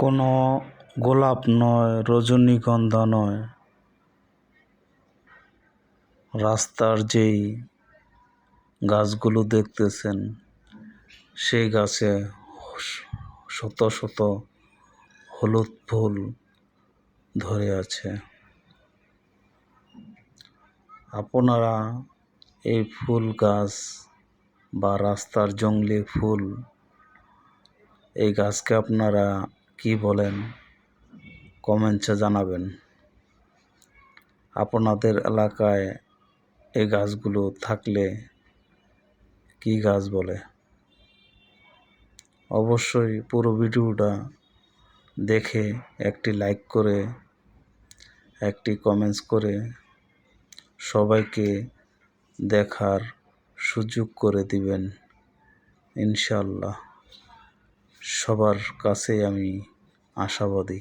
কোনো গোলাপ নয়, রজনীগন্ধা নয়। রাস্তার যেই গাছগুলো দেখতেছেন, সেই গাছে শত শত হলুদ ফুল ধরে আছে। আপনারা এই ফুল গাছ বা রাস্তার জংলি ফুল, এই গাছকে আপনারা কি বলেন? কমেন্টসে জানাবেন। আপনাদের এলাকায় এই গাছগুলো থাকলে কি গাছ বলে? অবশ্যই পুরো ভিডিওটা দেখে একটি লাইক করে, একটি কমেন্টস করে সবাইকে দেখার সুযোগ করে দিবেন ইনশাল্লাহ সবার কাছে আমি আশাবাদী।